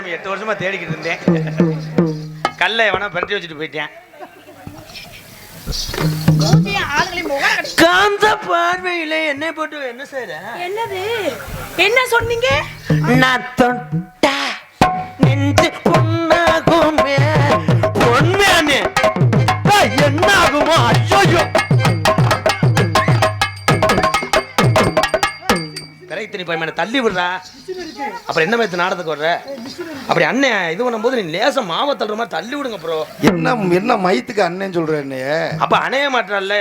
குலசாமி எட்டு வருஷமா தேடிக்கிட்டு இருந்தேன். கல்லை எவனா பரட்டி வச்சுட்டு போயிட்டேன். காந்த பார்வையில என்ன போட்டு என்ன செய்யற என்னது? என்ன சொன்னீங்க? நான் கரைத்தனி பையன் தள்ளி விடுறா? அப்புறம் என்ன மாதிரி நாடகத்துக்கு வர்ற? அப்படி அண்ணன் இது பண்ணும்போது நீ லேசம் மாவ தள்ளுற மாதிரி தள்ளி விடுங்க ப்ரோ என்ன என்ன மயத்துக்கு அண்ணன் சொல்ற என்னைய? அப்ப அணைய மாட்டான்ல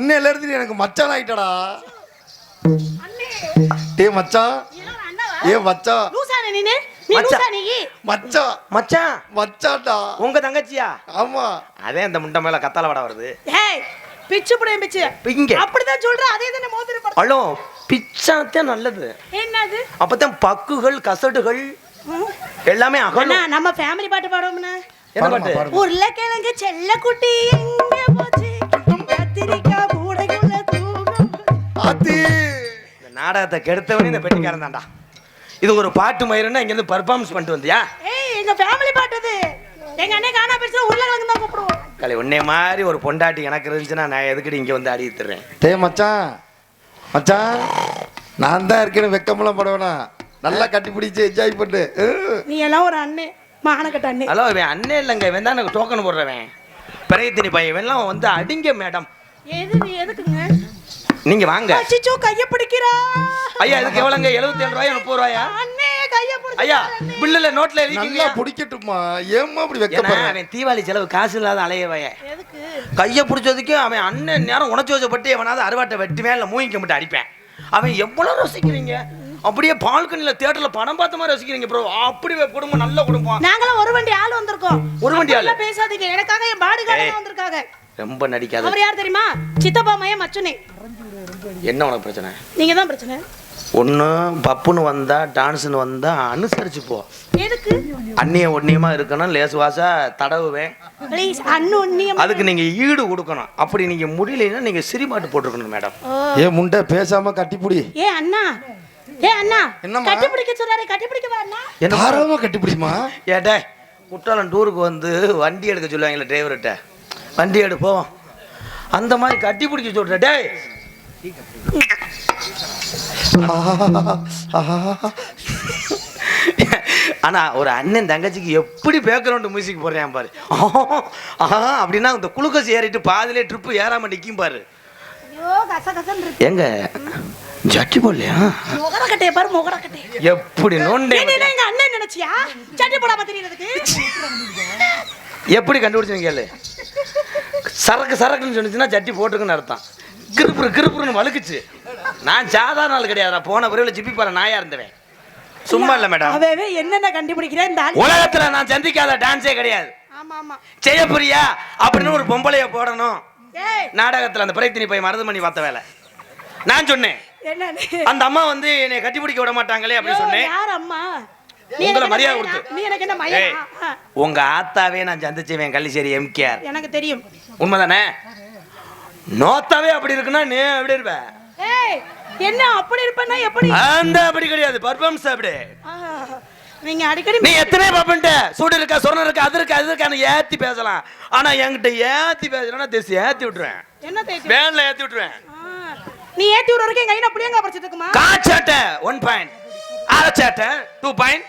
இன்னையில இருந்து எனக்கு மச்சான் ஆயிட்டடா. டே மச்சான்? ஏ மச்சான். லூசானே நீனு? நீ மச்சான். லூசா நீ. மச்சான். மச்சான். மச்சான்டா. உங்க தங்கச்சியா? ஆமா. அதே அந்த முண்டை மேல கத்தால வட வருது. ஏய் பிச்சு புடியும் பிச்சு. இங்க. அப்படிதான் சொல்ற அதே தானே மோதிர அழோ பிச்சாத்தான் நல்லது. என்னது? அப்பதான் பக்குகள் கசடுகள். எல்லாமே அண்ணா அகலும் நம்ம ஃபேமிலி பாட்டு பாடுவோம்னா என்ன பாட்டு. உருளைக்கிழங்கு செல்லக்குட்டி எங்க போச்சு? கத்திரிக்காய் கூடைக்குள்ள தூங்கும் ஆத்தி இந்த நாடகத்தை கெடுத்தவனே இந்த பெட்டிக்காரன் தான்டா. இது ஒரு பாட்டு மயிருன்னா இங்க இருந்து பர்ஃபார்மன்ஸ் பண்ணிட்டு வந்தியா? ஏய் எங்க ஃபேமிலி பாட்டு அது. எங்க அண்ணன் காணா பேசுற உருளைக்கிழங்கு தான் கூப்பிடுவோம். கலை உன்னை மாதிரி ஒரு பொண்டாட்டி எனக்கு இருந்துச்சுன்னா நான் எதுக்கடி இங்க வந்து அடி தர்றேன் டே மச்சான் மச்சான் நான் தான் இருக்கேன்னு வெக்கமெல்லாம் படவேனா. நல்லா கட்டி பிடிச்சு என்ஜாய் பண்ணு. நீ எல்லாம் ஒரு அண்ணன் மானக்கட்ட அண்ணன் ஹலோ இவன் அண்ணன் இல்லைங்க இவன் தான் எனக்கு டோக்கன் போடுறவன். பெரியத்தினி பையன் இவன்லாம் வந்து அடிங்க மேடம் எது நீ எதுக்குங்க? நீங்க வாங்க. அச்சிச்சோ கைய பிடிக்கிறா ஐயா இதுக்கு எவ்வளோங்க? எழுபத்தி ஏழு ரூபாயா முப்பது ரூபாயா? அண்ணே கைய பிடிக்கிறா ஐயா பில்லுல நோட்ல நல்லா எழுதிக்கீங்க பிடிக்கட்டுமா ஏம்மா அப்படி ஏன்னா வெக்கப்படுற? அவன் தீபாவளி செலவு காசு இல்லாத அலையவைய எதுக்கு? கையை பிடிச்சதுக்கு அவன் அண்ணன் நேரம் உணர்ச்சி வச்சப்பட்டு எவனாவது அறுவாட்டை வெட்டுவேன் இல்லை மூங்கிக்க மட்டும் அடிப்பேன். அவன் எவ்வளோ ரசிக்கிறீங்க? அப்படியே பால்கனியில் தேட்டரில் படம் பார்த்த மாதிரி ரசிக்கிறீங்க ப்ரோ அப்படி குடும்பம் நல்ல குடும்பம். நாங்களும் ஒரு வண்டி ஆள் வந்திருக்கோம். ஒரு வண்டி ஆளு? பேசாதீங்க. எனக்காக என் பாடி. வந்திருக்காங்க. ரொம்ப நடிக்காத அவர் யார் தெரியுமா? சித்தப்பா மையம் மச்சுனே. என்ன உனக்கு பிரச்சனை? நீங்க தான் பிரச்சனை. ஒன்று பப்புன்னு வந்தா டான்ஸ்னு வந்தா அனுசரிச்சு போ. எதுக்கு? அந்நிய ஒன்னியமா இருக்கணும் லேசு வாசா தடவுவேன். ப்ளீஸ் அண்ணு ஒன்னியம் அதுக்கு நீங்க ஈடு கொடுக்கணும். அப்படி நீங்க முடியலைன்னா நீங்க சிரிமாட்டு போட்டுருக்கணும் மேடம். ஏ முண்டை பேசாம கட்டிப்பிடி. ஏ அண்ணா. ஏ அண்ணா. என்னம்மா? கட்டி பிடிக்க சொல்றாரு கட்டி பிடிக்கவா அண்ணா? என்ன தாராளமா கட்டிப்பிடிமா ஏட்டே குற்றாலம் டூருக்கு வந்து வண்டி எடுக்க சொல்லுவாங்களே டிரைவர்கிட்ட வண்டி எடு போவோம் அந்த மாதிரி கட்டி பிடிக்க சொல்ற டேய். ஆனா ஒரு அண்ணன் தங்கச்சிக்கு எப்படி பேக்ரவுண்ட் மியூசிக் போடுறேன் பாரு. ஆஹா அப்படின்னா இந்த குளுக்கோஸ் ஏறிட்டு பாதிலே ட்ரிப்பு ஏறாம நிக்கும் பாரு. எங்க? ஜட்டி போடலையா? முகர கட்டைய பாரு முகர கட்டைய எப்படி நோண்டே அண்ணன் நினைச்சியா? சட்டி போடாம தெரியறதுக்கு. எப்படி கண்டுபிடிச்சீங்க கேளு. சரக்கு சரக்குன்னு சொன்னிச்சுன்னா சட்டி போட்டுருக்குன்னு அர்த்தம். கிருப்புரு கிருப்புருன்னு வழுக்குச்சு. நான் சாதாரண ஆள் கிடையாது நான் போன பிறகு ஜிப்பி பாரு நாயா இருந்தவன். சும்மா இல்லை மேடம். அவவே என்னென்ன கண்டுபிடிக்கிறேன்? இந்த ஆள் உலகத்துல நான் சந்திக்காத டான்ஸே கிடையாது. ஆமா ஆமா. செய்யப்புரியா அப்படின்னு ஒரு பொம்பளைய போடணும். ஏய். நாடகத்துல அந்த பிரயத்தினி போய் மருது பண்ணி பார்த்த வேலை. நான் சொன்னேன். அந்த அம்மா வந்து என்னை கட்டி பிடிக்க விட மாட்டாங்களே அப்படின்னு சொன்னேன். யார் அம்மா? உங்களை மரியாதை? கொடுத்து. நீ எனக்கு என்ன ஆ, உங்க ஆத்தாவே நான் சந்திச்சேன் கள்ளிச்சேரி எம்கேஆர். எனக்கு தெரியும். உண்மைதானே? நோத்தாவே அப்படி இருக்குன்னா நீ எப்படி இருப்ப? ஏய் என்ன அப்படி இருப்பேன்னா எப்படி? அந்த அப்படி கிடையாது. பர்ஃபார்மன்ஸ் அப்படி. நீங்க அடிக்கடி நீ எத்தனை பாப்பன்ட்ட சூடு இருக்கா சொரணம் இருக்கா அது இருக்கா அது இருக்கான்னு ஏத்தி பேசலாம். ஆனா என்கிட்ட ஏத்தி பேசுறேன்னா தேசி ஏத்தி விட்டுருவேன். என்ன தேய்ச்சி? வேன்ல ஏத்தி விட்டுருவேன். நீ ஏத்தி விடுற வரைக்கும் எங்க ஐயா புளியங்க படிச்சிட்டு இருக்குமா காச்சாட்டை ஒன் பாயிண்ட் அரைச்சாட்டை டூ பாயிண்ட்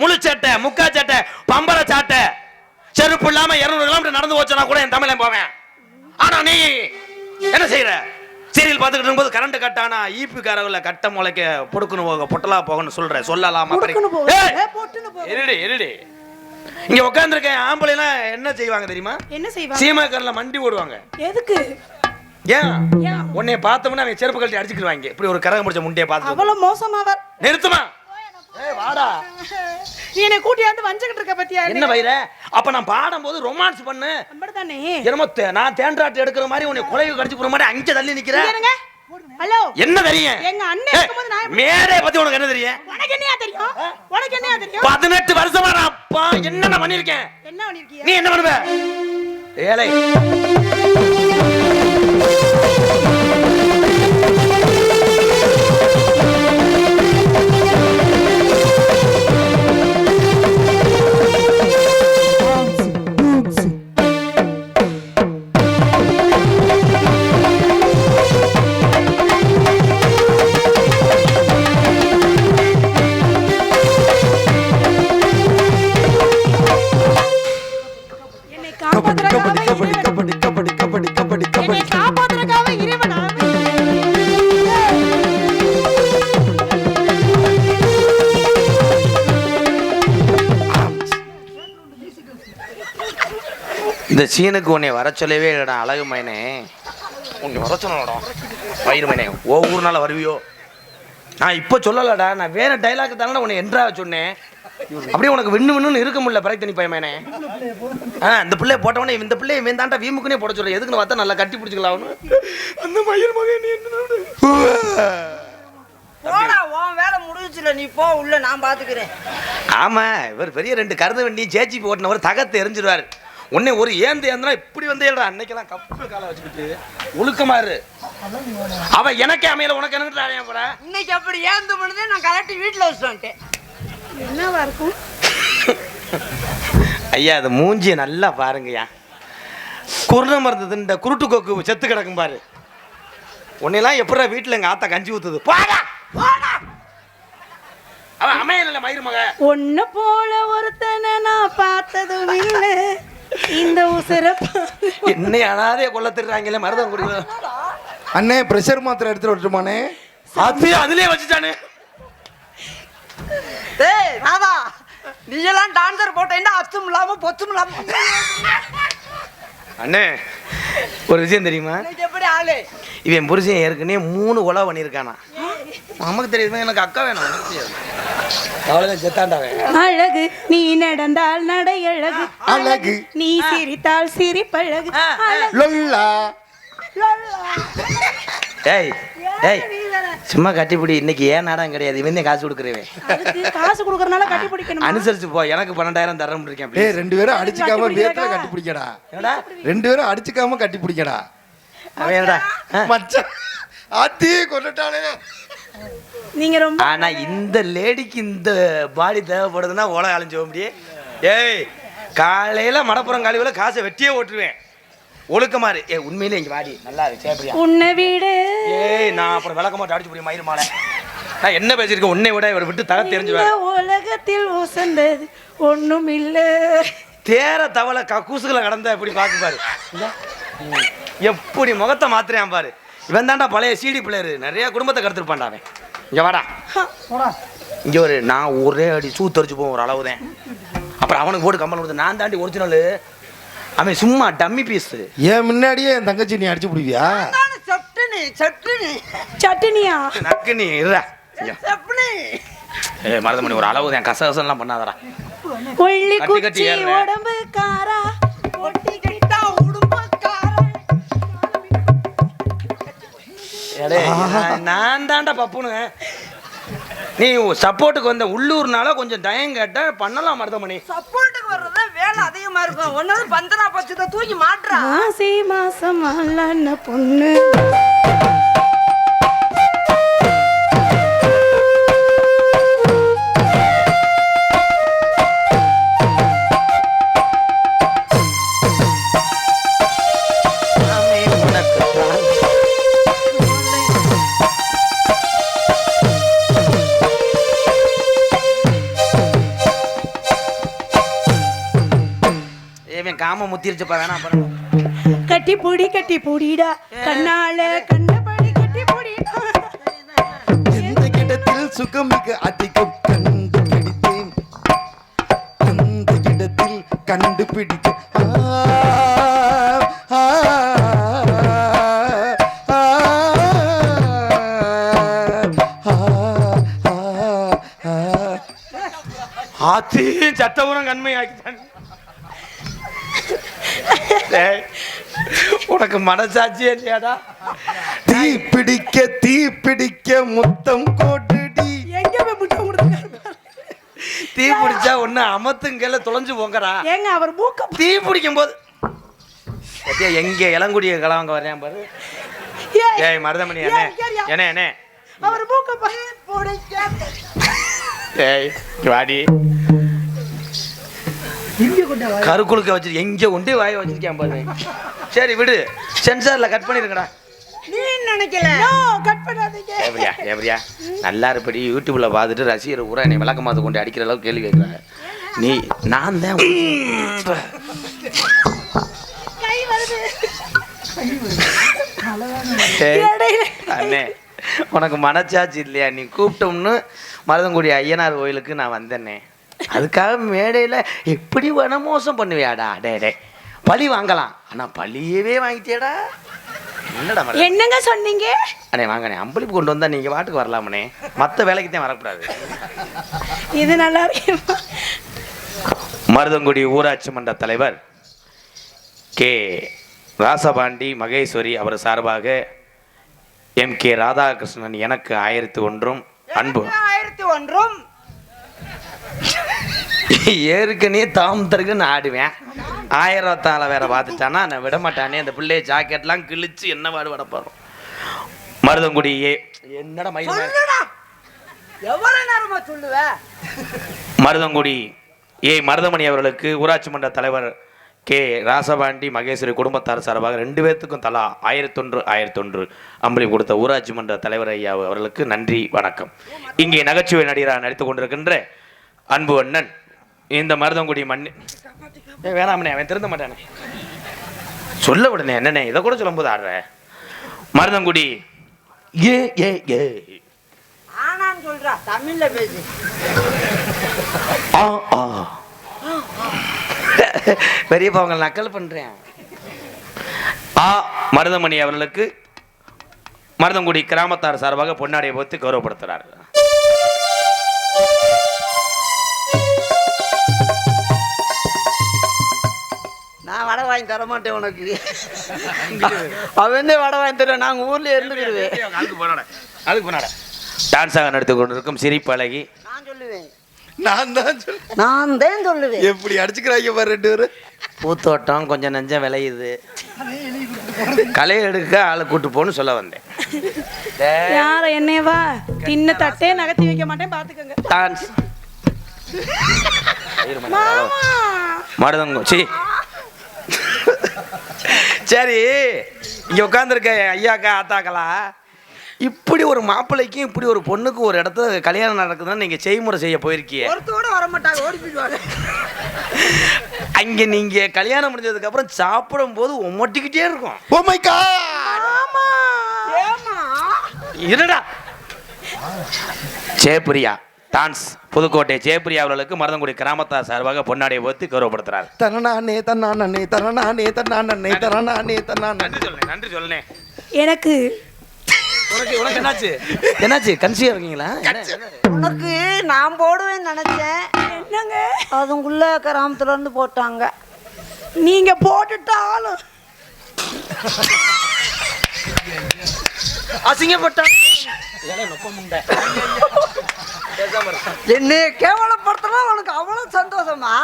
முழு சட்டை முக்கா சட்டை பம்பர சாட்டை. செருப்பு இல்லாம இருநூறு கிலோமீட்டர் நடந்து போச்சனா கூட என் தமிழன் போவேன். ஆனா நீ என்ன செய்யற சீரியல் பார்த்துக்கிட்டு இருக்கும்போது கரண்ட் கட் ஆனா ஈபி காரவுல கட்ட முளைக்க பொடுக்குன்னு போக பொட்டலா போகன்னு சொல்ற. சொல்லலாமா. இருடி இருடி. இங்க உட்காந்துருக்க ஆம்பளைலாம் என்ன செய்வாங்க தெரியுமா? என்ன செய்வா சீமாக்கர்ல மண்டி ஓடுவாங்க எதுக்கு? ஏன்? உன்னை பார்த்தோம்னா அவன் செருப்பு கழட்டி அடிச்சுக்கிடுவாங்க. இப்படி ஒரு கரகம் முடிச்ச முண்டையை பார்த்து அவ்வளவு மோசமாவர் நிறுத்துமா? வாடா. நீ என்னை கூட்டியாந்து வஞ்சுக்கிட்டு இருக்க பத்தியா என்ன வயிற? அப்ப நான் பாடும்போது ரொமான்ஸ் பண்ணு. அப்படித்தானே என்னமோ நான் தேன்றாட்டு எடுக்கிற மாதிரி உன்னை குலைவு கடிச்சு போற மாதிரி அங்க தள்ளி நிக்கிற. இங்க இருங்க. ஹலோ. என்ன தெரியும்? எங்க அண்ணன் இருக்கும்போது நான் மேடை பத்தி உனக்கு என்ன தெரியும்? உனக்கு என்னையா தெரியும்? உனக்கு என்னையா தெரியும்? பதினெட்டு வருஷமா நான் அப்பா பண்ணிருக்கேன் என்ன பண்ணிருக்கிய? நீ என்ன பண்ணுவ? ஏழை. சீனுக்கு உன்னை வர சொல்லவே இல்லடா அழகு மைனே. உன்னை வர சொல்லடா வயிறு மைனே ஒவ்வொரு நாள் வருவியோ? நான் இப்போ சொல்லலடா நான் வேற டைலாக் தானே உன்னை என்றா சொன்னேன். அப்படியே உனக்கு விண்ணு விண்ணுன்னு இருக்க முடியல நீ பையனே ஆ இந்த பிள்ளைய போட்டவனே இந்த பிள்ளைய இவன் தாண்டா வீமுக்குனே போட சொல்ற. எதுக்குன்னு பார்த்தா நல்லா கட்டி பிடிச்சிக்கலாம் அந்த மயில் மகன் நீ என்ன போடா உன் வேலை முடிஞ்சுல நீ போ உள்ள நான் பாத்துக்கிறேன். ஆமா இவர் பெரிய ரெண்டு கருத வண்டி ஜேஜி ஓட்டினவர் தகத்தை எரிஞ்சிருவாரு. உன்னை ஒரு ஏந்து ஏந்தனா இப்படி வந்து ஏடா அன்னைக்கெல்லாம் கப்பு காலை வச்சுக்கிட்டு ஒழுக்கமா இரு. அவ எனக்கே அமையல உனக்கு எனக்கு போற. இன்னைக்கு அப்படி ஏந்து பண்ணுதே நான் கலட்டி வீட்டுல வச்சு வந்துட்டேன். என்னவா இருக்கும்? ஐயா அது மூஞ்சிய நல்லா பாருங்கய்யா. குருண மருந்து இந்த குருட்டு கொக்கு செத்து கிடக்கும் பாரு. உன்னையெல்லாம் எப்படா வீட்டுல எங்க ஆத்தா கஞ்சி ஊத்துது? போடா! போடா! அவன் அமையல மயிர் மக. ஒன்ன போல ஒருத்தனை நான் பார்த்ததும் இல்ல. இந்த என்னை அனாதைய கொல்ல திடுறாங்களே மருதம் குடிக்கலாம் அண்ணே பிரஷர் மாத்திரை எடுத்துட்டு வரட்டுமாண்ணே? அது அதுலயே வச்சுட்டானே. டேய் ராதா நீ எல்லாம் டான்சர் போட்டேன்னா அத்தும் இல்லாம பொத்தும் இல்லாம அண்ணே ஒரு விஷயம் தெரியுமா? எப்படி ஆளு? இவன் புருஷன் ஏற்கனவே மூணு கொலை பண்ணியிருக்கானா. நமக்கு தெரியுமா எனக்கு அக்கா வேணும் அழகு நீ நடந்தால் நடை அழகு அழகு. நீ சிரித்தால் சிரிப்பழகு. லொல்லா. சும்மா கட்டிப்பிடி. இன்னைக்கு ஏன் நாடகம் கிடையாது? இவன் காசு கொடுக்குறவன் அதுக்கு காசு கொடுக்கறனால கட்டி பிடிக்கணும் அனுசரிச்சு போ. எனக்கு பன்னெண்டாயிரம் தரேன் இருக்கேன் டேய் ரெண்டு பேரும் அடிச்சுக்காம கட்டி வேத்துல பிடிக்கிறதா? கட்டி பிடிக்கடா என்னடா? ரெண்டு பேரும் அடிச்சுக்காம கட்டி பிடிக்கடா அவன் என்னடா? ஆ? மச்சான். ஆத்தி கொண்டுட்டானே நீங்க ரொம்ப ஆனா இந்த லேடிக்கு இந்த பாடி தேவைப்படுதுன்னா உலக அழிஞ்சு போக ஏய் காலையில மடப்புறம் காலையில காசை வெட்டியே ஓட்டுருவேன். ஒழுக்கமாறு ஏ உண்மையிலே இங்க வாடி. நல்லா இருக்கு உன்னை விட. ஏய் நான் அப்புறம் விளக்க மாட்டேன். அடிச்சு முடியும் மயிர் மாலை. நான் என்ன பேசியிருக்கேன்? உன்னை விட இவரை விட்டு தக தெரிஞ்சுவேன் உலகத்தில் உசந்தது ஒண்ணும் இல்ல தேர தவளை கக்கூசுகளை கடந்த இப்படி பார்த்து பாரு. எப்படி முகத்தை மாத்துறான் பாரு. இவன் தாண்டா பழைய சிடி பிளேயர் நிறைய குடும்பத்தை கருத்துருப்பான்டா அவன். இங்க வாடா. இங்க ஒரு நான் ஒரே அடி சூ தெரிச்சு போவோம் ஒரு அளவு தான் அப்புறம் அவனுக்கு போட்டு கம்பல் கொடுத்து நான் தாண்டி ஒரிஜினல் அவன் சும்மா டம்மி பீஸ் ஏன் முன்னாடியே என் தங்கச்சி நீ அடிச்சு பிடிவியா? செப்டுனி செப்டுனி சட்டினியா? நக்கு நீ இருடா. செப்னி ஏய் மருதமணி ஒரு அளவு தான் கச கசம்லாம் பண்ணாதடா கட்டி குச்சி. உடம்பு காரா ஒட்டிக்கிட்டா நான் நான் தாண்டா பப்புனு. நீ சப்போர்ட்டுக்கு வந்த உள்ளூர்னால கொஞ்சம் டயம் கேட்ட பண்ணலாம் மருதமணி. சப்போர்ட்டுக்கு வர்றது வேலை அதிகமா இருக்கும். ஒன்னொரு பந்தனா பச்சத்தை தூக்கி மாட்டுறா. மாசி மாசம் பொண்ணு. முத்திருச்சுப்பா வேணாம் கட்டி பொடி கட்டி பொடிடா கண்ணால கண்டபடி கட்டி பொடிடா எந்த இடத்தில் சுகம் மிக அதிகம் அந்த ஆ, ஆ, ஆ, ஆ, ஆ, ஆ. ஆத்தி சட்டபுரம் கண்மை ஆக்கிட்டான் உனக்கு மனசாட்சியே இல்லையாடா? தீ பிடிக்க தீ பிடிக்க முத்தம் கோட்டுடி எங்க போய் முட்டை கொடுத்துருக்காரு தீ பிடிச்சா ஒண்ணு அமத்துங்கல தொலைஞ்சு போங்கடா. ஏங்க அவர் மூக்க தீ பிடிக்கும் போது எங்க இளங்குடிய கிளவங்க வர்றேன் பாரு. ஏய், மருதமணி அண்ணே. என்ன? என்ன அவர் மூக்க ஏய் வாடி. கருக்குழுக்க வச்சிரு எங்க கொண்டு வாய வச்சிருக்கேன் பாரு. சரி விடு. சென்சார்ல கட் பண்ணிருக்கடா. நீ நினைக்கல? நோ கட் பண்ணாதீங்க. ஏப்ரியா ஏப்ரியா நல்லா இருப்படி யூடியூப்ல பார்த்துட்டு ரசிகர் பூரா என்னை விளக்க மாத்து கொண்டு அடிக்கிற அளவுக்கு கேள்வி கேட்குறாங்க நீ நான் தான் அண்ணே உனக்கு மனச்சாட்சி இல்லையா? நீ கூப்பிட்டோம்னு மருதங்குடி ஐயனார் கோயிலுக்கு நான் வந்தேனே. அதுக்காக மேடையில் எப்படி வனமோசம் பண்ணுவியாடா? டே டே. பழி வாங்கலாம். ஆனா பழியவே வாங்கிட்டியாடா. என்னடா மருதம்? என்னங்க சொன்னீங்க? அண்ணே வாங்கண்ணே அம்பளிப்பு கொண்டு வந்தா நீங்க வாட்டுக்கு வரலாமண்ணே மற்ற வேலைக்கு தான் வரக்கூடாது. இது நல்லா இருக்கு மருதங்குடி ஊராட்சி மன்ற தலைவர் கே. ராசபாண்டி மகேஸ்வரி அவர் சார்பாக எம். கே. ராதாகிருஷ்ணன் எனக்கு ஆயிரத்தி ஒன்றும் அன்பு. ஆயிரத்தி ஒன்றும். ஏற்கனவே தாம் தருக்குன்னு ஆடுவேன். ஆயிரத்தால வேற பார்த்துட்டானா நான் விட மாட்டானே அந்த பிள்ளைய ஜாக்கெட்லாம் கிழிச்சு என்ன பாடு விட போறோம். மருதங்குடி ஏ என்னடா மயில் எவ்வளவு நேரமா சொல்லுவ? மருதங்குடி ஏ மருதமணி அவர்களுக்கு ஊராட்சி மன்ற தலைவர் கே ராசபாண்டி மகேஸ்வரி குடும்பத்தார் சார்பாக ரெண்டு பேர்த்துக்கும் தலா ஆயிரத்தொன்று ஆயிரத்தொன்று அம்பளி கொடுத்த ஊராட்சி மன்ற தலைவர் ஐயா அவர்களுக்கு நன்றி வணக்கம். இங்கே நகைச்சுவை நடிகராக நடித்துக் கொண்டிருக்கின்ற அன்பு அண்ணன். இந்த மருதங்குடி மண் வேணாமண்ணே அவன் திருந்த மாட்டானே. சொல்ல விடுனே என்னண்ணே இதை கூட சொல்லும்போது ஆடுற. மருதங்குடி. ஏ ஏ ஏ. ஆனான்னு சொல்றா தமிழ்ல பேசு. ஆ ஆ. பெரியப்பா உங்களை நக்கல் பண்றேன். ஆ மருதமணி அவர்களுக்கு மருதங்குடி கிராமத்தார் சார்பாக பொன்னாடியை போத்து கௌரவப்படுத்துறார். நான் வடை வாங்கி தர மாட்டேன் உனக்கு. அவன் வடை வாங்கி தருவேன். நாங்க ஊர்ல இருந்துக்கிடுவேன். அதுக்கு போனாட. அதுக்கு போனாட. டான்ஸாக நடித்துக் கொண்டிருக்கும் சிரிப்பு அழகி. நான் சொல்லுவேன். நான் தான் சொல்ல நான் தான் சொல்லுவேன். எப்படி அடிச்சுக்கிறாங்க பாரு ரெண்டு பேரும். பூத்தோட்டம் கொஞ்சம் நெஞ்சம் விளையுது. களை எடுக்க ஆளை கூட்டு போன்னு சொல்ல வந்தேன். யார என்னையவா தின்ன தட்டே நகர்த்தி வைக்க மாட்டேன் பாத்துக்கோங்க. டான்ஸ் மாமா. மருதங்க சி. சரி இங்க உட்காந்துருக்க ஐயாக்கா ஆத்தாக்களா இப்படி ஒரு மாப்பிள்ளைக்கும் இப்படி ஒரு பொண்ணுக்கும் ஒரு இடத்துல கல்யாணம் நடக்குதுன்னா நீங்க செய்முறை செய்ய போயிருக்கீங்க ஒருத்தோட வர மாட்டாங்க ஓடி போயிடுவாங்க. அங்க நீங்க கல்யாணம் முடிஞ்சதுக்கு அப்புறம் சாப்பிடும் போது ஒமட்டிக்கிட்டே இருக்கும். ஓ மை காட் மாமா ஏமா இருடா ஜெயபிரியா டான்ஸ் புதுக்கோட்டை ஜெயபிரியா அவர்களுக்கு மருதங்குடி கிராமத்தார் சார்பாக பொன்னாடியை போத்து கௌரவப்படுத்துறார் தரணானே தன்னானே தரணானே தன்னானே தரணானே தன்னானே. நன்றி சொல்லுங்க நன்றி சொல்லுனே எனக்கு உனக்கு உனக்கு என்னாச்சு? என்னாச்சு? கன்சியா இருக்கீங்களா? உனக்கு நான் போடுவேன்னு நினைச்சேன். என்னங்க? அதுக்குள்ள கிராமத்துல இருந்து போட்டாங்க. நீங்க போட்டுட்டாலும். அசிங்கப்பட்டா என்னை கேவலப்படுத்தினா உனக்கு அவ்வளவு சந்தோஷமா.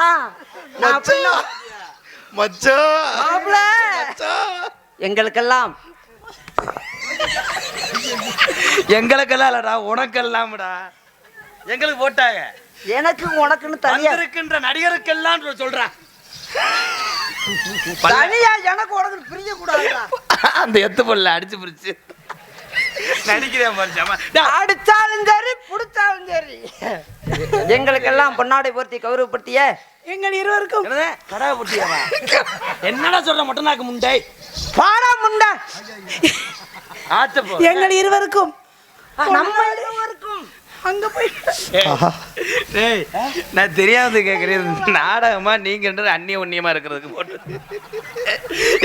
எங்களுக்கெல்லாம். எங்களுக்கெல்லாம் இல்லடா உனக்கெல்லாம்டா. எங்களுக்கு போட்டாங்க. எனக்கு உனக்குன்னு தனியா வந்திருக்கின்ற நடிகருக்கெல்லாம் சொல்றா. தனியா எனக்கு உனக்கு பிரிய கூடாதுடா அந்த எத்து பொருள் அடிச்சு பிடிச்சு நடிக்கிறேன் அடிச்சாலும் சரி புடிச்சாலும் சரி. எங்களுக்கெல்லாம் பொன்னாடை பொருத்தி கௌரவப்படுத்திய எங்கள் இருவருக்கும். கடா புட்டியாவா என்னடா சொல்ற மொட்டை நாக்கு முண்டை? பாடா முண்டா. ஆச்ச போ எங்கள் இருவருக்கும். நம்ம இருவருக்கும். அங்க போய் டேய் நான் தெரியாத கேட்குறேன் நாடகமா நீங்க அந்நிய உண்ணியமா இருக்கிறதுக்கு போட்டு.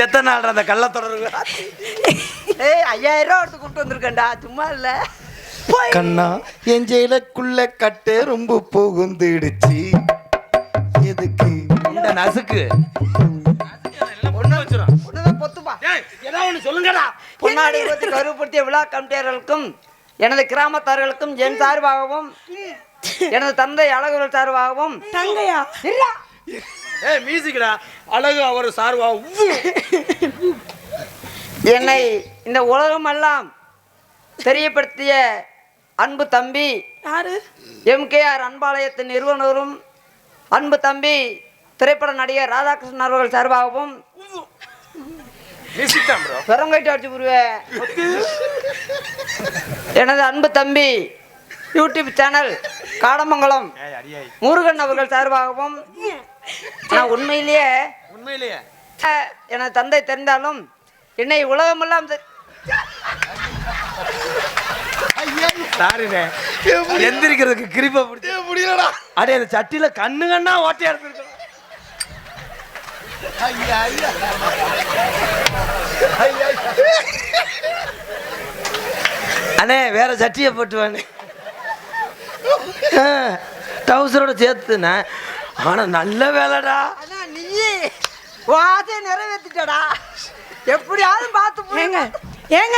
எத்தனை நாள் அந்த கள்ள தொடர்பு? ஏய் ஐயாயிரம் ரூபா எடுத்து கூப்பிட்டு வந்திருக்கேன்டா. சும்மா இல்ல. கண்ணா என் ஜெயிலுக்குள்ள கட்டு ரொம்ப புகுந்துடுச்சு. எதுக்கு? இந்த நசுக்கு. ஒண்ணு சொல்லுங்கடா. பொன்னாடி பற்றி கருவுப்படுத்திய விழா கமிட்டியர்களுக்கும் எனது கிராமத்தார்களுக்கும் என் சார்பாகவும் எனது தந்தை அழகுகள் சார்பாகவும். தங்கையா? ஏய் மியூசிக்டா அழகு அவர் சார்வா உவ்வு. என்னை இந்த உலகமெல்லாம் தெரியப்படுத்திய அன்பு தம்பி யாரு? எம்கேஆர் அன்பாலயத்தின் நிறுவனரும் அன்பு தம்பி திரைப்பட நடிகர் ராதாகிருஷ்ணன் அவர்கள் சார்பாகவும் பெரங்கைட்டு அடிச்சு எனது அன்பு தம்பி யூடியூப் சேனல் காடமங்கலம். முருகன் அவர்கள் சார்பாகவும் நான் உண்மையிலேயே உண்மையிலேயே. எனது தந்தை தெரிந்தாலும் என்னை உலகமெல்லாம் எந்திரிக்கிறதுக்கு கிரிப்பை முடியலடா. அடே அந்த சட்டியில கண்ணு கண்ணா ஓட்டையா இருக்கு அண்ணே வேற சட்டியை போட்டு வாண்ணே. டவுசரோட சேர்த்துண்ணே. ஆனா நல்ல வேலைடா. நீ வாசை நிறைவேற்றிட்டடா எப்படியாவது பார்த்து ஏங்க ஏங்க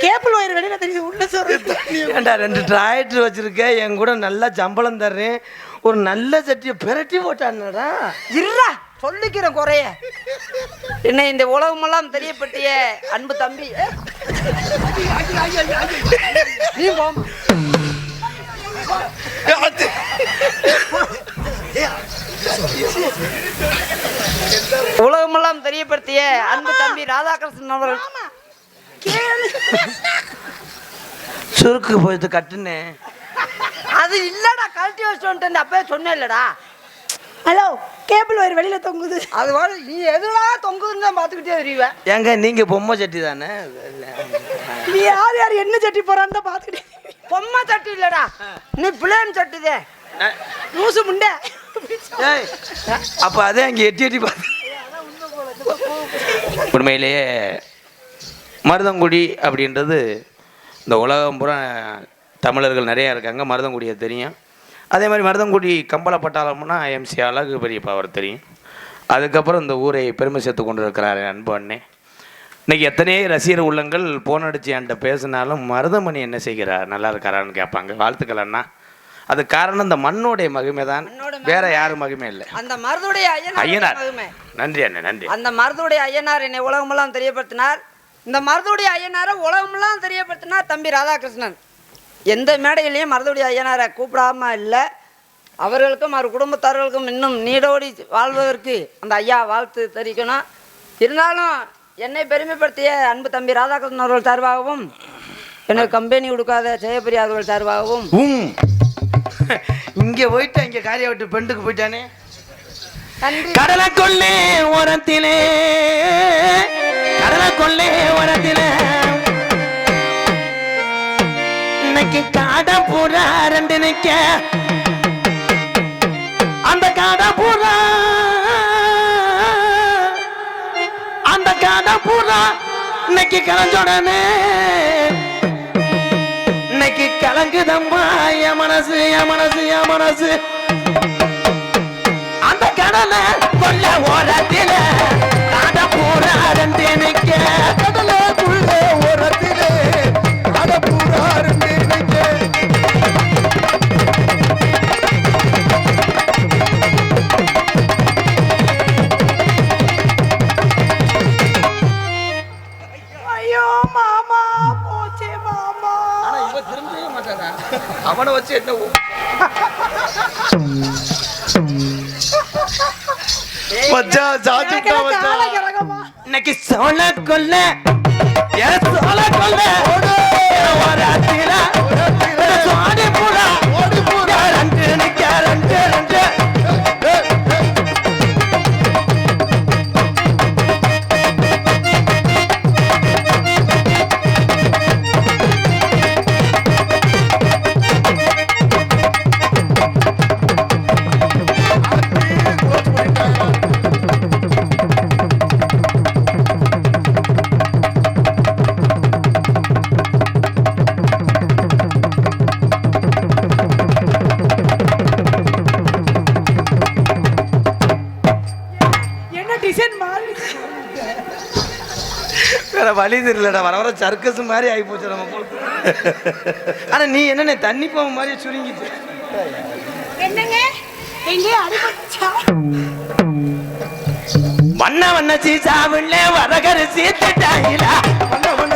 கேபிள் ஒயர் வெளியில தெரியுது உள்ள சொல்றது ஏன்டா ரெண்டு டிராக்டர் வச்சிருக்க என் கூட நல்லா சம்பளம் தர்றேன். ஒரு நல்ல சட்டியை பிரட்டி போட்டான்டா. இருடா. சொல்லிக்கிறேன் குறைய. என்னை இந்த உலகமெல்லாம் தெரியப்பட்டிய அன்பு தம்பி. நீ போம்மா. உலகமெல்லாம் தெரியப்படுத்திய அன்பு தம்பி ராதாகிருஷ்ணன் அவர்கள். சுருக்கு போயிட்டு கட்டுனே. அது இல்லடா கழட்டி வச்சுட்டு வந்துட்டேன் அப்பவே சொன்னேன் இல்லடா ஹலோ கேபிள் ஒயர் வெளியில தொங்குது. அது வர நீ எதுடா தொங்குதுன்னு தான் பார்த்துக்கிட்டே வருவேன் ஏங்க நீங்க பொம்மை சட்டி தானே? நீ யார் யார் என்ன சட்டி போறான்னு தான் பாத்துக்கிட்டே பொம்மை சட்டி இல்லடா. நீ பிளேன் சட்டிதே லூசு முண்டை. ஏய், அப்ப அதே அங்க எட்டி எட்டி பார்த்து. உண்மையிலேயே மருதங்குடி அப்படின்றது இந்த உலகம் பூரா தமிழர்கள் நிறையா இருக்காங்க. மருதங்குடியை தெரியும். அதே மாதிரி மருதங்குடி கம்பள பட்டாளம்னா எம்சி அழகு பெரியப்பா அவர் தெரியும். அதுக்கப்புறம் இந்த ஊரை பெருமை சேர்த்து கொண்டு இருக்கிறார் அன்பு அண்ணே. இன்னைக்கு எத்தனையோ ரசிகர் உள்ளங்கள் போன் அடிச்சு என்கிட்ட பேசினாலும் மருதமணி என்ன செய்கிறார்? நல்லா இருக்காரான்னு கேட்பாங்க. வாழ்த்துக்கள் அண்ணா. அது காரணம் இந்த மண்ணோடைய மகிமை தான். வேற யாரும் மகிமை இல்லை. அந்த மருதுடைய ஐயனார். நன்றி அண்ணே நன்றி. அந்த மருதுடைய ஐயனார் என்னை உலகமெல்லாம் தெரியப்படுத்தினார். இந்த மருதுடைய ஐயனாரை உலகமெல்லாம் தெரியப்படுத்தினார் தம்பி ராதாகிருஷ்ணன். எந்த மேடையிலையும் மருதுடைய ஐயனாரை கூப்பிடாம இல்லை. அவர்களுக்கும் அவர் குடும்பத்தார்களுக்கும் இன்னும் நீடோடி வாழ்வதற்கு அந்த ஐயா வாழ்த்து தெரிவிக்கணும். இருந்தாலும் என்னை பெருமைப்படுத்திய அன்பு தம்பி ராதாகிருஷ்ணன் அவர்கள் சார்பாகவும் எனக்கு கம்பெனி கொடுக்காத ஜெயபிரியா அவர்கள் சார்பாகவும். இங்க போயிட்டு இங்க காரியா விட்டு பெண்டுக்கு போயிட்டானே. கடலை கொள்ளே ஓரத்திலே கடலை கொள்ளே ஓரத்திலே எனக்கு காட பூரா ரெண்டு நிக்க. அந்த காட பூரா. அந்த காட பூரா இன்னைக்கு கலஞ்சோடனே இன்னைக்கு கலங்குதம்மா என் மனசு என் மனசு என் மனசு. அந்த கடலை கொல்ல ஓரத்தில காட பூரா ரெண்டு நிக்க. கடலை கொள்ள ஓரத்திலே காட பூரா அவனை வச்சு என்ன மச்சான் சாச்சுட்டா மச்சான் இன்னைக்கு சோழ கொல்ல சோழ கொல்ல வேற வழி தெரியலடா. வர வர சர்க்கஸ் மாதிரி ஆகி போச்சு நம்ம. ஆனா நீ என்னண்ணே தண்ணி பாம்பு மாதிரி சுருங்கிட்டு. வண்ண வண்ண சீசாவுள்ள வரகரிசி திட்டாயிலா வண்ண வண்ணத்தை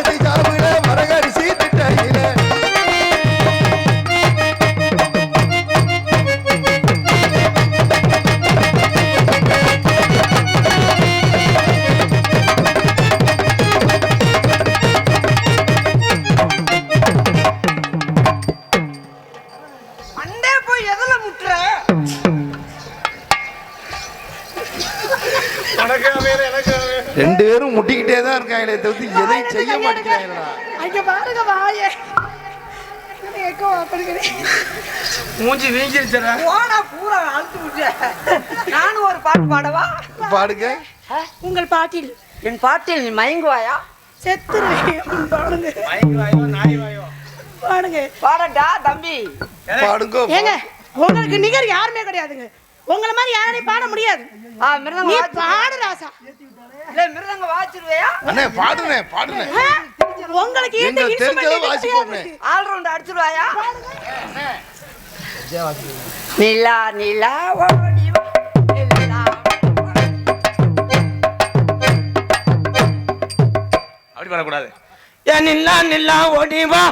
இருக்காங்களே தவிர்த்து எதையும் செய்ய மாட்டேங்கிறாங்களா அங்க பாருங்க வாயே. மூஞ்சி வீங்கிருச்சடா. போனா பூரா அழுத்து விட்ட நானும் ஒரு பாட்டு பாடவா? பாடுங்க. உங்கள் பாட்டில். என் பாட்டில் நீ மயங்குவாயா? செத்துருவேன் பாடுங்க. பாடுங்க. பாடட்டா தம்பி. பாடுங்க ஏங்க உங்களுக்கு நிகர் யாருமே கிடையாதுங்க. உங்களை மாதிரி யாராலையும் பாட முடியாது. ஆ மிருதங்க நீ பாடு ராசா. இல்ல மிருதங்க வாச்சிருவையா? அண்ணே பாடுனே பாடுனே ஆ? உங்களுக்கு இந்த எங்களுக்கு instrument தெரிஞ்சதை எதுவும் வாசிப்போமே. தெரியாது. All round அடிச்சிருவாயா? நிலா நிலா ஓடி வா, நிலா. அப்படி பண்ணக்கூடாது ஏன் நில்லா நிலா ஓடிவா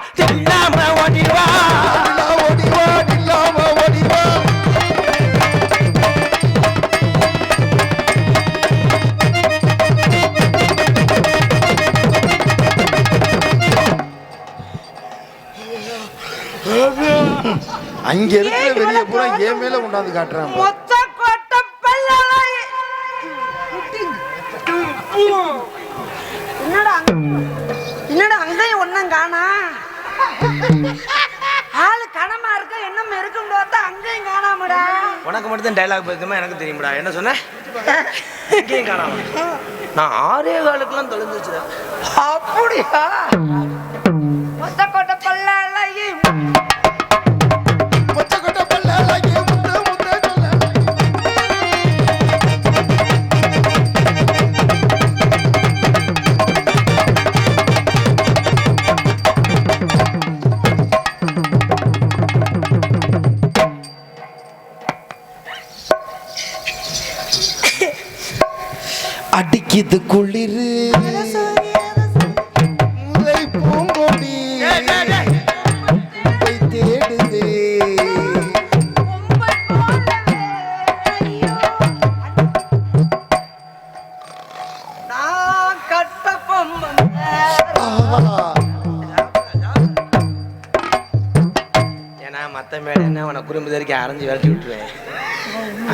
அங்க இருக்கிற வெளிய பூரா என் மேல கொண்டாந்து காட்டுறான். மொத்த கொட்ட பல்லலை. என்னடா அங்க- என்னடா அங்கேயும் ஒன்னும் காணா? ஆளு கனமா இருக்க என்ன இருக்கும் பார்த்தா அங்கேயும் காணாமடா. உனக்கு மட்டும் தான் டைலாக் பேசுமா எனக்கு தெரியும்டா. என்ன சொன்ன? இங்கேயும் காணாம. நான் ஆறே காலுக்கெல்லாம் தொலைஞ்சிச்சுடா அப்படியா? மொத்த கொட்ட பல்லலை. அடிக்குது குளிரு. முல்லை பூங்கொடி தேடுது. ஏன்னா மத்த மேல என்ன அவனை குறும்பு தெரிக்க அரைஞ்சு விரட்டி விட்டுருவேன்.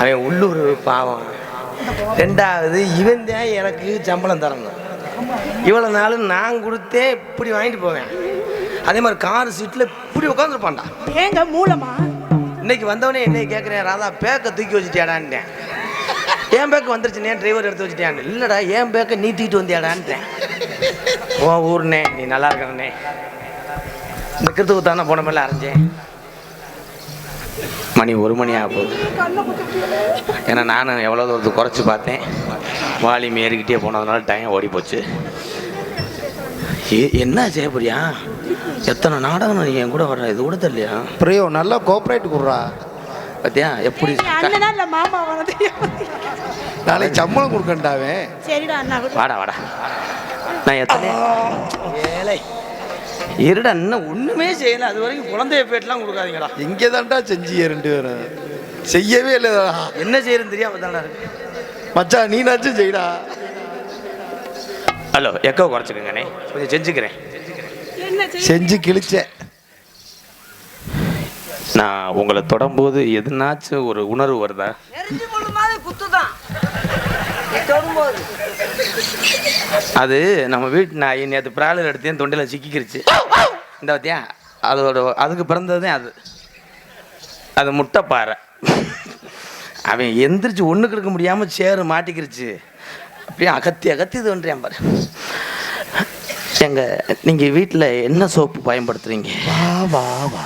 அவன் உள்ளூர் பாவம். ரெண்டாவது இவன் எனக்கு சம்பளம் தரணும். இவ்வளவு நாள் நான் கொடுத்தே இப்படி வாங்கிட்டு போவேன். அதே மாதிரி கார் சீட்டில் இப்படி உட்காந்துருப்பான்டா ஏங்க மூலமா? இன்னைக்கு வந்தவனே என்னை கேட்குறேன் ராதா பேக்கை தூக்கி வச்சுட்டியாடான்ட்டேன். என் பேக்கு வந்துருச்சு ஏன் டிரைவர் எடுத்து வச்சுட்டியான் இல்லைடா என் பேக்கை நீ தூக்கிட்டு வந்தியாடான்ட்டேன். ஓ ஊர்னே நீ நல்லா இருக்கண்ணே நிற்கிறதுக்கு தானே போன மேலே அரைஞ்சேன். மணி ஒரு மணி ஆக போகுது. ஏன்னா நானும் எவ்வளோ தூரத்துக்கு குறைச்சி பார்த்தேன். வாலியம் ஏறிக்கிட்டே போனதுனால டைம் ஓடி போச்சு. ஏ என்ன ஜெயபுரியா? எத்தனை நாடகம் நீ என் கூட வர்ற? இது கூட தெரியலையா? பிரியோ நல்லா கோஆப்ரேட் கொடுறா. பார்த்தியா எப்படி இல்ல மாமா வரது நாளைக்கு சம்பளம் கொடுக்கண்டாவே சரிடா அண்ணா விடு. வாடா வாடா. நான் எத்தனை ஏழை. இருடா இன்னும் ஒண்ணுமே செய்யல. அது வரைக்கும் குழந்தைய பேட்டெல்லாம் கொடுக்காதீங்கடா. இங்கே தான்டா செஞ்சிய ரெண்டு பேரும். செய்யவே இல்லைடா. என்ன செய்யறதுன்னு தெரியாம தானடா இருக்கு. மச்சான் நீனாச்சும் செய்டா. ஹலோ எக்கோ குறைச்சிக்கங்கண்ணே. கொஞ்சம் செஞ்சுக்கிறேன். செஞ்சு கிழிச்சேன் நான் உங்களை தொடும்போது எதுனாச்சும் ஒரு உணர்வு வருதா? நீ அது நம்ம வீட்டு நாய் நேற்று பிராலர் எடுத்தேன் தொண்டையில் சிக்கிக்கிருச்சு. இந்த பார்த்தியா அதோட அதுக்கு பிறந்தது தான் அது அது முட்டைப்பாறை அவன் எந்திரிச்சு ஒன்றுக்கு எடுக்க முடியாமல் சேறு மாட்டிக்கிருச்சு. அப்படியே அகத்தி அகத்தி இது பண்ணுறேன் பாரு. எங்க நீங்கள் வீட்டில் என்ன சோப்பு பயன்படுத்துறீங்க? வா வா வா.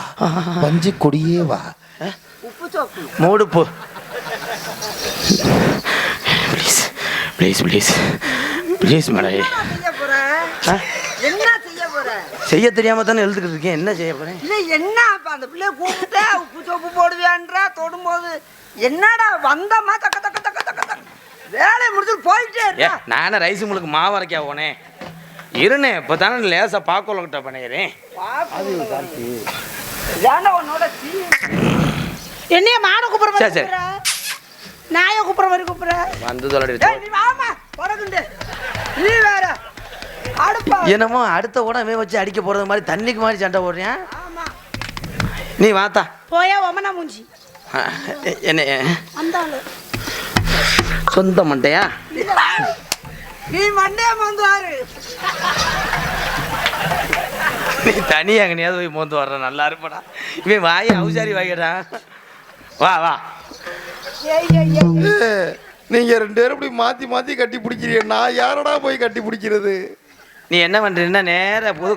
பஞ்சு கொடியே வா. உப்பு soap மூடுப்பு please please please please madam செய்ய தெரியாம தானே எழுதுக்கிட்டு இருக்கேன். என்ன செய்ய போறேன்? இல்ல என்ன அப்ப அந்த பிள்ளைய கூப்பிட்டு உப்பு சோப்பு போடுவியான்றா தொடும்போது என்னடா வந்தமா தக்க தக்க தக்க தக்க தக்க. வேலையை முடிச்சுட்டு போயிட்டே ஏ நானே ரைஸ் உங்களுக்கு மாவு அரைக்கா போனேன் இருனே இப்போ தானே லேசாக பாக்கோலக்கிட்ட பண்ணிக்கிறேன் ஏன்டா உன்னோட சீ என்னைய மாட கூப்பிடுற மாதிரி சரி, சரி. கூப்பிடுற? நாயை கூப்பிடுற மாதிரி கூப்பிடுற? வந்து தொலைடி ஏய் நீ வாமா பறக்குண்டு நீ வேற. அடுப்பா. என்னமோ அடுத்த உடனே வச்சு அடிக்க போறது மாதிரி தண்ணிக்கு மாதிரி சண்டை போடுறியா? ஆமா. நீ வாத்தா. போயா ஒமனா மூஞ்சி. என்ன சொந்த மண்டையா? நீ மண்டே வந்து வாரு. நீ தனியாக எங்கனையாவது போய் மோந்து வர்ற நல்லா இருப்படா. இவன் வாய் அவுசாரி வாய்க்கடா வா வா. நீங்க ரெண்டு பேரும் இப்படி மாத்தி மாத்தி கட்டி பிடிக்கிறீங்க. நான் யாரடா போய் கட்டி பிடிக்கிறது? நீ என்ன பண்றீன்னா நேரா புது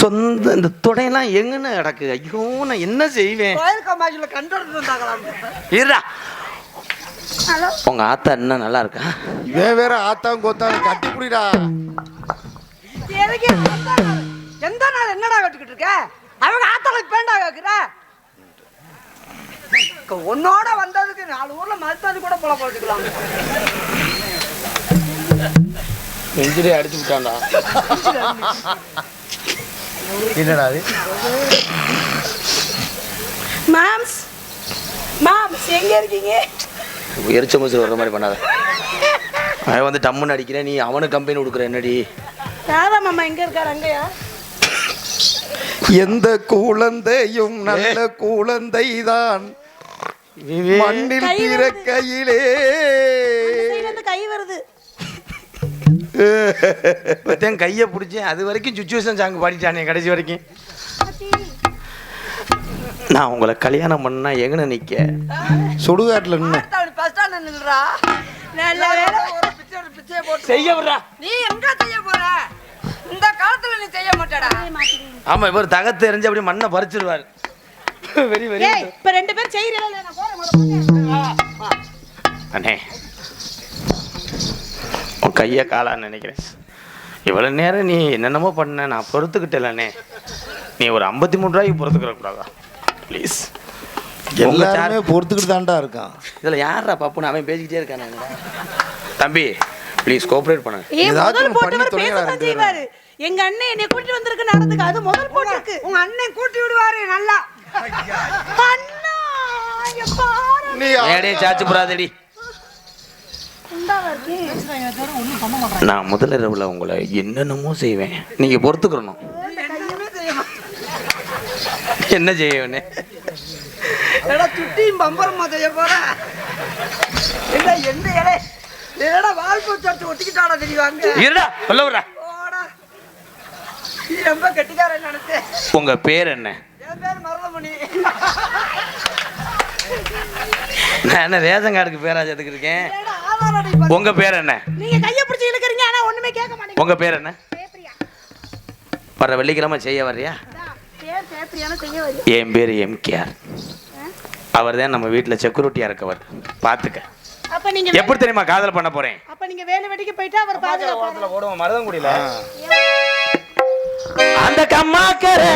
சொந்த இந்த தொடையெல்லாம் எங்கன்னு கிடக்கு. ஐயோ நான் என்ன செய்வேன்? இருடா. உங்க ஆத்தா என்ன நல்லா இருக்கா? இவன் வேற ஆத்தாம் கோத்தாம் கட்டி பிடிடா எந்த நாள்? என்னடா கட்டுக்கிட்டு இருக்க? அவங்க ஆத்தாளுக்கு பேண்டா கேக்குற? உன்னோட வந்ததுக்கு நாலு ஊர்ல மருத்துவது கூட போல போட்டுக்கலாம். நெஞ்சிலே அடிச்சு விட்டான்டா. என்னடா அது? மாம்ஸ் மாம்ஸ் எங்க இருக்கீங்க? எரிச்ச மசூர் வர்ற மாதிரி பண்ணாத. அவன் வந்து டம்முன்னு அடிக்கிறேன் நீ அவனுக்கு கம்பெனி கொடுக்குற என்னடி? ராதா மாமா எங்க இருக்காரு அங்கயா? எந்த குழந்தையும் நல்ல குழந்தைதான். மண்ணில் கை வருது. பிறக்கையிலே. அந்த side ல இருந்து கை வருது. இப்போத்தான் கையை பிடிச்சேன் அது வரைக்கும் சுச்சுவேஷன் சாங் பாடிட்டானே கடைசி வரைக்கும். நான் உங்களை கல்யாணம் பண்ணா எங்கன நிக்க? சுடுகாட்டுல நின்று செய்ய விடுறா. நீ எங்க செய்ய போற? இந்த காலத்துல நீ செய்ய மாட்டடா. ஆமா இவர் தகத்து எறிஞ்சு அப்படியே மண்ணை பறிச்சிருவார். வெரி வெரி இப்ப ரெண்டு பேரும் செய்யறீங்களா நான் போறேன். அண்ணே உன் கையை காலான்னு நினைக்கிறேன். இவ்வளோ நேரம் நீ என்னென்னமோ பண்ண நான் பொறுத்துக்கிட்டேலண்ணே நீ ஒரு ஐம்பத்தி மூணு ரூபாய்க்கு பொறுத்துக்கிற கூடாதா? ப்ளீஸ் எல்லாருமே பொறுத்துக்கிட்டு தான்டா இருக்கான். இதில் யாரா பப்புன்னு அவன் பேசிக்கிட்டே இருக்கானே தம்பி ப்ளீஸ் கோஆப்ரேட் பண்ணு. ஏதாச்சும் பண்ணி செய்வாரு. எங்க அண்ணன் என்னை கூட்டிட்டு வந்திருக்கு நடந்துக்கு அது முதல் போட்டிருக்கு. உங்க அண்ணன் கூட்டி விடுவாரு நல்லா. நீ சாச்சு புறாதடி நான் முதல் இரவுல உங்களை என்னென்னமோ செய்வேன். நீங்க பொறுத்துக்கிறணும் என்னமே செய்ய மாட்டேன் என்ன செய்வேன்னு? எடா சுட்டியும் பம்பரமா செய்ய போற இல்ல எந்த இலை? என்னடா வால் பூச்சாச்சு ஒட்டிக்கிட்டாடா தெரியுவாங்க இருடா சொல்ல விடுறா. ரொம்ப கெட்டிக்காரன் உங்க பேர் என்ன? என் பேர் மருதமணி. நான் என்ன ரேஷன் கார்டுக்கு பேராஜ் இருக்கேன்? உங்க பேர் என்ன? நீங்க கைய பிடிச்சி இழுக்கறீங்க ஆனா ஒண்ணுமே கேட்க மாட்டேங்க உங்க பேர் என்ன? வர வெள்ளிக்கிழமை செய்ய வர்றியா? என் பேர் எம்கேஆர் அவர் தான் நம்ம வீட்டில் செக்யூரிட்டியாக இருக்கவர். பார்த்துக்க எப்படி தெரியுமா காதல் பண்ண போறேன்? அப்ப நீங்க வேலை வெட்டிக்கு போயிட்டா அவர் பாதுகாப்பாரு ஓடுவோம் மருதங்குடியில அந்த கம்மாக்கரை